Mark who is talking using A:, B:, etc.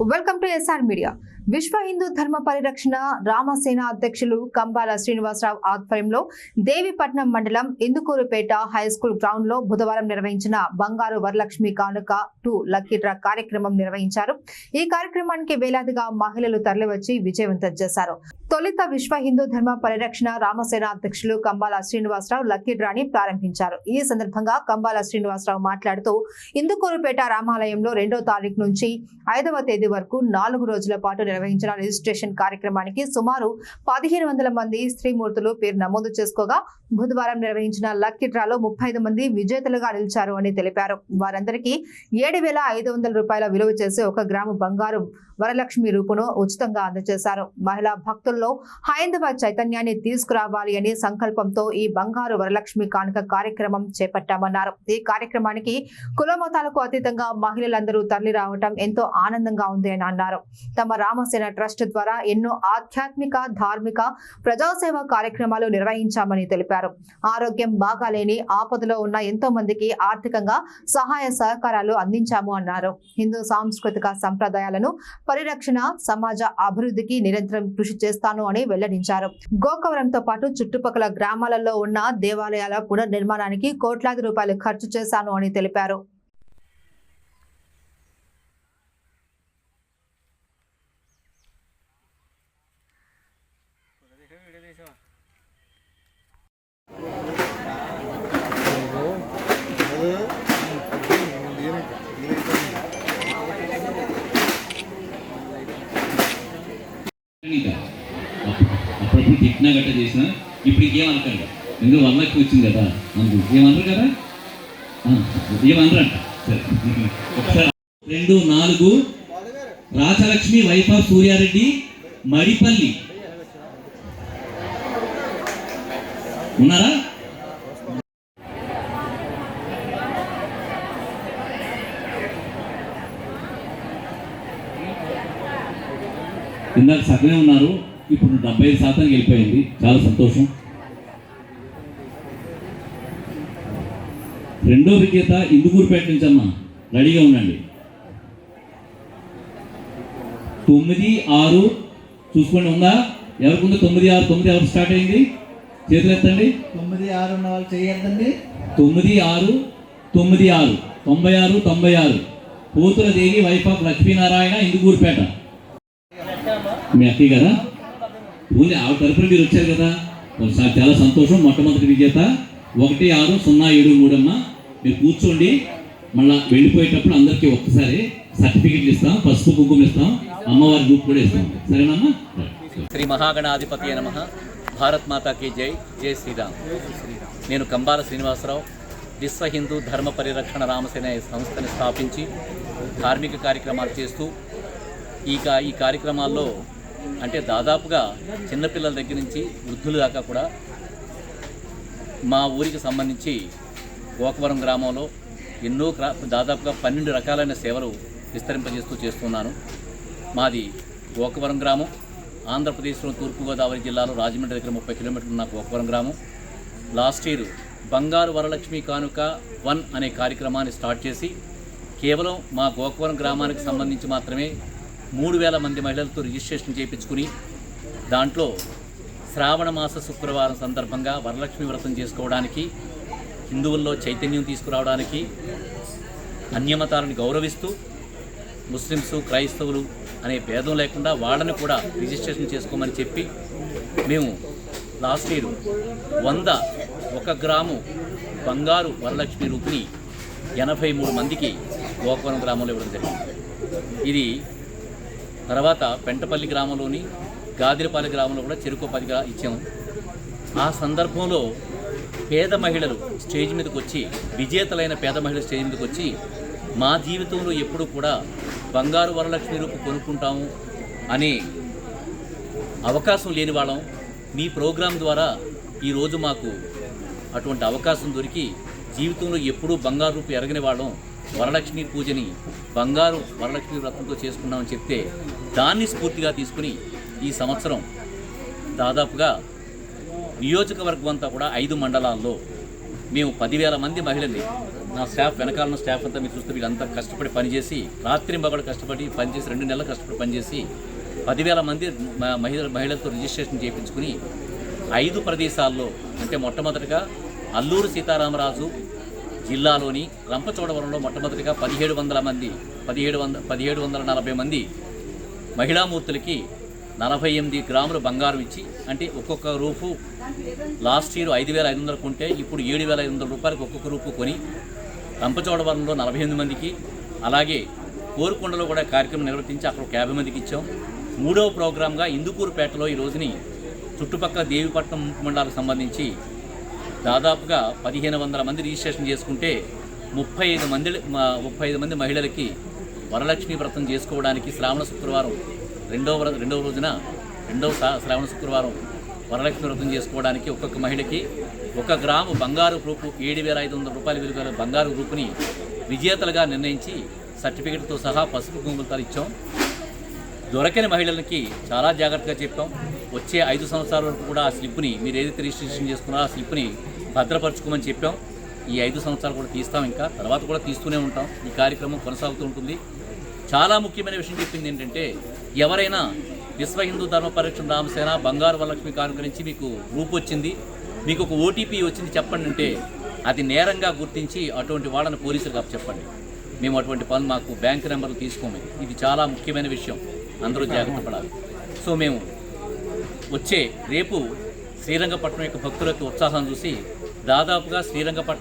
A: Welcome to SR media విశ్వ హిందూ ధర్మ పరిరక్షణ రామసేన అధ్యక్షులు కంబాల శ్రీనివాసరావు ఆధ్వర్యంలో దేవిపట్నం మండలం ఇందుకూరుపేట హై స్కూల్ గ్రౌండ్లో బుధవారం నిర్వహించిన బంగారు వరలక్ష్మి కానుక టు లక్కీ డ్రా కార్యక్రమం నిర్వహించారు. ఈ కార్యక్రమానికి వేలాదిగా మహిళలు తరలివచ్చి విజయవంతం చేశారు. తొలుత విశ్వ హిందూ ధర్మ పరిరక్షణ రామసేన అధ్యక్షులు కంబాల శ్రీనివాసరావు లక్కీ డ్రాని ప్రారంభించారు. ఈ సందర్భంగా కంబాల శ్రీనివాసరావు మాట్లాడుతూ ఇందుకూరుపేట రామాలయంలో రెండో తారీఖు నుంచి ఐదవ తేదీ వరకు నాలుగు రోజుల పాటు నిర్వహించిన రిజిస్ట్రేషన్ కార్యక్రమానికి సుమారు పదిహేను వందల మంది స్త్రీమూర్తులు పేరు నమోదు చేసుకోగా బుధవారం నిర్వహించిన లక్కీ డ్రాలో ముప్పై మంది విజేతలుగా నిలిచారు అని తెలిపారు. వారందరికీ ఏడు వేల ఐదు వందల రూపాయల విలువ చేసే ఒక గ్రాము బంగారు వరలక్ష్మి రూపును ఉచితంగా అందజేశారు. మహిళా భక్తుల్లో హైందవ చైతన్యాన్ని తీసుకురావాలి అనే సంకల్పంతో ఈ బంగారు వరలక్ష్మి కానుక కార్యక్రమం చేపట్టామన్నారు. ఈ కార్యక్రమానికి కుల మతాలకు అతీతంగా మహిళలందరూ తరలి రావటం ఎంతో ఆనందంగా ఉంది అని అన్నారు. తమ రామసేన ట్రస్ట్ ద్వారా ఎన్నో ఆధ్యాత్మిక ధార్మిక ప్రజాసేవ కార్యక్రమాలు నిర్వహించామని తెలిపారు. ఆరోగ్యం బాగాలేని ఆపదలో ఉన్న ఎంతో మందికి ఆర్థికంగా సహాయ సహకారాలు అందించాము అన్నారు. హిందూ సాంస్కృతిక సంప్రదాయాలను పరిరక్షణ సమాజ అభివృద్ధికి నిరంతరం కృషి చేస్తాను అని వెల్లడించారు. గోకవరంతో పాటు చుట్టుపక్కల గ్రామాలలో ఉన్న దేవాలయాల పునర్నిర్మాణానికి కోట్లాది రూపాయలు ఖర్చు చేశాను అని తెలిపారు.
B: ఇంకా అప్పుడప్పుడు గట్ట చేసిన ఇప్పుడు ఇంకేం అనకండి. ఎందుకు వల్లకి వచ్చింది కదా? అందుకు ఏమనరు కదా? ఆ, ఏమనరంట సరే. ఒకసారి. రెండు నాలుగు. రాచలక్ష్మి వైఫ్ ఆఫ్ సూర్యారెడ్డి మడిపల్లి ఉన్నారా? ఇందాక సగమే ఉన్నారు. ఇప్పుడు డెబ్బై ఐదు శాతానికి వెళ్ళిపోయింది చాలా సంతోషం. రెండో విజేత ఇందుకూరుపేట నుంచి అమ్మా రెడీగా ఉండండి. తొమ్మిది ఆరు చూసుకోండి ఉందా? ఎవరికి ఉందో? తొమ్మిది ఆరు తొమ్మిది ఎవరు స్టార్ట్ అయింది. చేతులు ఎత్తండి.
C: తొమ్మిది ఆరు ఉన్న వాళ్ళు చేయొద్దండి.
B: తొమ్మిది ఆరు తొమ్మిది ఆరు తొంభై ఆరు తొంభై ఆరు. పోతుల దేవి వైఫ్ ఆఫ్ లక్ష్మీనారాయణ ఇందుకూరుపేట మీ అక్కయ్య కదా ఓన్లీ ఆవిడ తరఫున మీరు వచ్చారు కదా. ఒకసారి చాలా సంతోషం. మొట్టమొదటి విజేత ఒకటి ఆరు సున్నా ఏడు మూడమ్మ మీరు కూర్చోండి. మళ్ళా వెళ్ళిపోయేటప్పుడు అందరికీ ఒక్కసారి సర్టిఫికెట్లు ఇస్తాం. పసుపు కుంకుమ ఇస్తాం. అమ్మవారి గ్రూప్ కూడా ఇస్తాం. సరేనమ్మా?
D: శ్రీ మహాగణాధిపతి నమ. భారత్ మాతాకి జై. జై శ్రీరామ్. నేను కంబాల శ్రీనివాసరావు. విశ్వ హిందూ ధర్మ పరిరక్షణ రామసేన సంస్థని స్థాపించి కార్మిక కార్యక్రమాలు చేస్తూ ఈ కా ఈ కార్యక్రమాల్లో అంటే దాదాపుగా చిన్నపిల్లల దగ్గర నుంచి వృద్ధుల దాకా కూడా మా ఊరికి సంబంధించి గోకవరం గ్రామంలో ఎన్నో దాదాపుగా పన్నెండు రకాలైన సేవలు విస్తరింపజేస్తూ చేస్తున్నాను. మాది గోకవరం గ్రామం. ఆంధ్రప్రదేశ్లో తూర్పుగోదావరి జిల్లాలో రాజమండ్రి దగ్గర ముప్పై కిలోమీటర్లు ఉన్న గోకవరం గ్రామం. లాస్ట్ ఇయర్ బంగారు వరలక్ష్మి కానుక వన్ అనే కార్యక్రమాన్ని స్టార్ట్ చేసి కేవలం మా గోకవరం గ్రామానికి సంబంధించి మాత్రమే మూడు వేల మంది మహిళలతో రిజిస్ట్రేషన్ చేయించుకుని దాంట్లో శ్రావణ మాస శుక్రవారం సందర్భంగా వరలక్ష్మి వ్రతం చేసుకోవడానికి హిందువుల్లో చైతన్యం తీసుకురావడానికి అన్యమతాలను గౌరవిస్తూ ముస్లిమ్స్ క్రైస్తవులు అనే భేదం లేకుండా వాళ్ళని కూడా రిజిస్ట్రేషన్ చేసుకోమని చెప్పి మేము లాస్ట్ ఇయర్ వంద ఒక గ్రాము బంగారు వరలక్ష్మి రూపిణి ఎనభై మూడు మందికి గోకవరం గ్రామంలో ఇవ్వడం జరిగింది. ఇది తర్వాత పెంటపల్లి గ్రామంలోని గాదిరపల్లి గ్రామంలో కూడా చెరుకు పదిగా ఇచ్చాము ఆ సందర్భంలో పేద మహిళలు స్టేజ్ మీదకి వచ్చి విజేతలైన పేద మహిళలు స్టేజ్ మీదకి వచ్చి మా జీవితంలో ఎప్పుడూ కూడా బంగారు వరలక్ష్మి రూపు కొనుక్కుంటాము అనే అవకాశం లేని వాళ్ళం. మీ ప్రోగ్రాం ద్వారా ఈరోజు మాకు అటువంటి అవకాశం దొరికి జీవితంలో ఎప్పుడూ బంగారు రూపు ఎరగని వాళ్ళం. వరలక్ష్మి పూజని బంగారు వరలక్ష్మి వ్రతంతో చేసుకున్నామని చెప్తే దాన్ని స్ఫూర్తిగా తీసుకుని ఈ సంవత్సరం దాదాపుగా నియోజకవర్గం అంతా కూడా ఐదు మండలాల్లో మేము పదివేల మంది మహిళల్ని నా స్టాఫ్ వెనకాలన్న స్టాఫ్ అంతా మీరు చూస్తే వీళ్ళంతా కష్టపడి పనిచేసి రాత్రి కష్టపడి పనిచేసి రెండు నెలలు కష్టపడి పనిచేసి పదివేల మంది మహిళ మహిళలతో రిజిస్ట్రేషన్ చేయించుకుని ఐదు ప్రదేశాల్లో అంటే మొట్టమొదటిగా అల్లూరు సీతారామరాజు జిల్లాలోని రంపచోడవరంలో మొట్టమొదటిగా పదిహేడు వందల మంది పదిహేడు వంద పదిహేడు వందల నలభై మంది మహిళామూర్తులకి నలభై ఎనిమిది గ్రాములు బంగారం ఇచ్చి అంటే ఒక్కొక్క రూపు లాస్ట్ ఇయర్ ఐదు వేల ఐదు వందలు కొంటే ఇప్పుడు ఏడు వేల ఐదు వందల రూపాయలకు ఒక్కొక్క రూపు కొని రంపచోడవరంలో నలభై ఎనిమిది మందికి అలాగే కోరుకొండలో కూడా కార్యక్రమం నిర్వర్తించి అక్కడ ఒక యాభై మందికి ఇచ్చాం. మూడవ ప్రోగ్రాంగా ఇందుకూరుపేటలో ఈ రోజుని చుట్టుపక్కల దేవిపట్నం మండలాలకు సంబంధించి దాదాపుగా పదిహేను వందల మంది రిజిస్ట్రేషన్ చేసుకుంటే ముప్పై ఐదు మంది ముప్పై ఐదు మంది మహిళలకి వరలక్ష్మి వ్రతం చేసుకోవడానికి శ్రావణ శుక్రవారం రెండవ రెండవ రోజున రెండవ శ్రావణ శుక్రవారం వరలక్ష్మి వ్రతం చేసుకోవడానికి ఒక్కొక్క మహిళకి ఒక గ్రాము బంగారు గ్రూపు ఏడు వేల ఐదు వందల రూపాయల విలువ బంగారు గ్రూపుని విజేతలుగా నిర్ణయించి సర్టిఫికెట్తో సహా పసుపు కుంకుమలతో ఇచ్చాం దొరకని మహిళలకి చాలా జాగ్రత్తగా చెప్పాం. వచ్చే ఐదు సంవత్సరాల వరకు కూడా ఆ స్లిప్ని మీరు ఏదైతే రిజిస్ట్రేషన్ చేసుకున్నారో ఆ స్లిప్ని భద్రపరచుకోమని చెప్పాం. ఈ ఐదు సంవత్సరాలు కూడా తీస్తాం ఇంకా. తర్వాత కూడా తీస్తూనే ఉంటాం. ఈ కార్యక్రమం కొనసాగుతూ ఉంటుంది. చాలా ముఖ్యమైన విషయం చెప్పింది ఏంటంటే ఎవరైనా విశ్వ హిందూ ధర్మ పరిరక్షణ రామసేన బంగారు వరలక్ష్మి కానుక నుంచి మీకు రూపు వచ్చింది. మీకు ఒక ఓటీపీ వచ్చింది చెప్పండి అంటే అది నేరంగా గుర్తించి అటువంటి వాళ్ళని పోలీసులకు చెప్పండి. మేము అటువంటి పనులు మాకు బ్యాంక్ నెంబర్లు తీసుకోము. ఇది చాలా ముఖ్యమైన విషయం. అందరూ జాగ్రత్త పడాలి. సో మేము వచ్చే రేపు శ్రీరంగపట్నం యొక్క భక్తులకు ఉత్సాహం చూసి దాదాపుగా శ్రీరంగపట్నం